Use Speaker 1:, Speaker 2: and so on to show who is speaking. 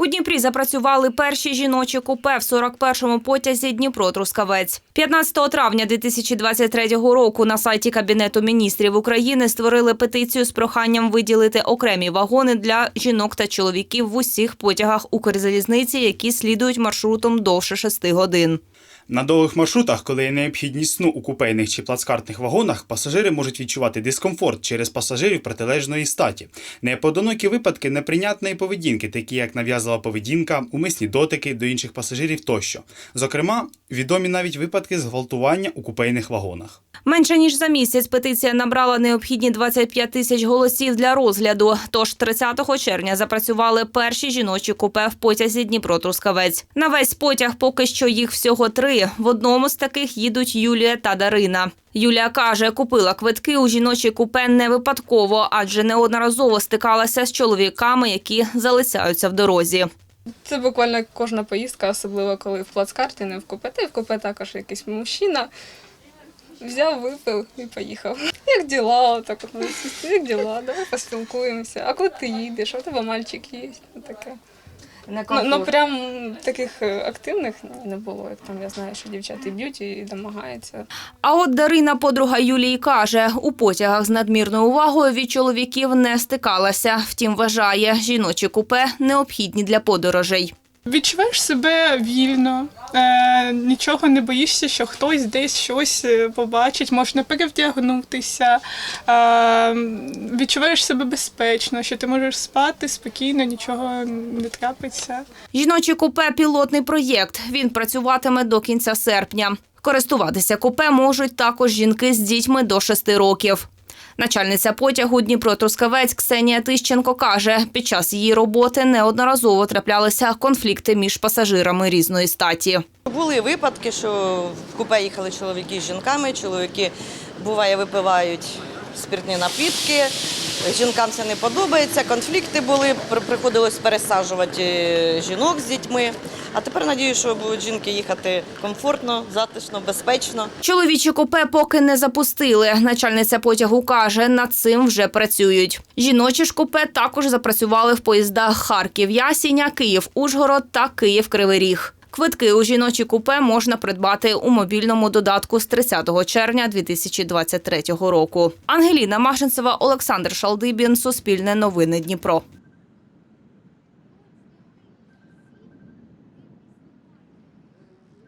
Speaker 1: У Дніпрі запрацювали перші жіночі купе в 41-му потязі Дніпро-Трускавець. 15 травня 2023 року на сайті Кабінету міністрів України створили петицію з проханням виділити окремі вагони для жінок та чоловіків в усіх потягах Укрзалізниці, які слідують маршрутом довше 6 годин.
Speaker 2: На довгих маршрутах, коли є необхідність сну у купейних чи плацкартних вагонах, пасажири можуть відчувати дискомфорт через пасажирів протилежної статі. Непоодинокі випадки неприйнятної поведінки, такі як нав'язлива поведінка, умисні дотики до інших пасажирів тощо. Зокрема, відомі навіть випадки зґвалтування у купейних вагонах.
Speaker 1: Менше ніж за місяць петиція набрала необхідні 25 тисяч голосів для розгляду. Тож 30 червня запрацювали перші жіночі купе в потязі Дніпро-Трускавець. На весь потяг поки що їх всього три. В одному з таких їдуть Юлія та Дарина. Юлія каже, купила квитки у жіночі купе не випадково, адже неодноразово стикалася з чоловіками, які залицяються в дорозі.
Speaker 3: Це буквально кожна поїздка, особливо коли в плацкарті, не в купе. Та й в купе також якийсь мужчина. Взяв, випив і поїхав. Як діла? Так от як діла, давай поспілкуємося. А куди ти їдеш? А у тебе мальчик є? Ну, таке. Ну, ну прям таких е, активних не було. Як там я знаю, що дівчата і б'ють і домагаються.
Speaker 1: А от Дарина, подруга Юлії, каже, у потягах з надмірною увагою від чоловіків не стикалася. Втім, вважає, жіночі купе необхідні для подорожей.
Speaker 4: Відчуваєш себе вільно, е, нічого не боїшся, що хтось десь щось е, побачить, можна перевдягнутися, е, відчуваєш себе безпечно, що ти можеш спати спокійно, нічого не трапиться.
Speaker 1: Жіночі купе пілотний проєкт. Він працюватиме до кінця серпня. Користуватися купе можуть також жінки з дітьми до 6 років. Начальниця потягу Дніпро-Трускавець Ксенія Тищенко каже, під час її роботи неодноразово траплялися конфлікти між пасажирами різної статі.
Speaker 5: Були випадки, що в купе їхали чоловіки з жінками. Чоловіки буває випивають спиртні напітки. Жінкам це не подобається. Конфлікти були. при- Приходилось пересаджувати е, жінок з дітьми. А тепер надію, що будуть жінки їхати комфортно, затишно, безпечно.
Speaker 1: Чоловічі купе поки не запустили. Начальниця потягу каже, над цим вже працюють. Жіночі ж купе також запрацювали в поїздах Харків, Ясіня, Київ, Ужгород та Київ Кривий Ріг. Квитки у жіночі купе можна придбати у мобільному додатку з 30 червня 2023 року. Ангеліна Машинцева, Олександр Шалдибін, Суспільне новини Дніпро.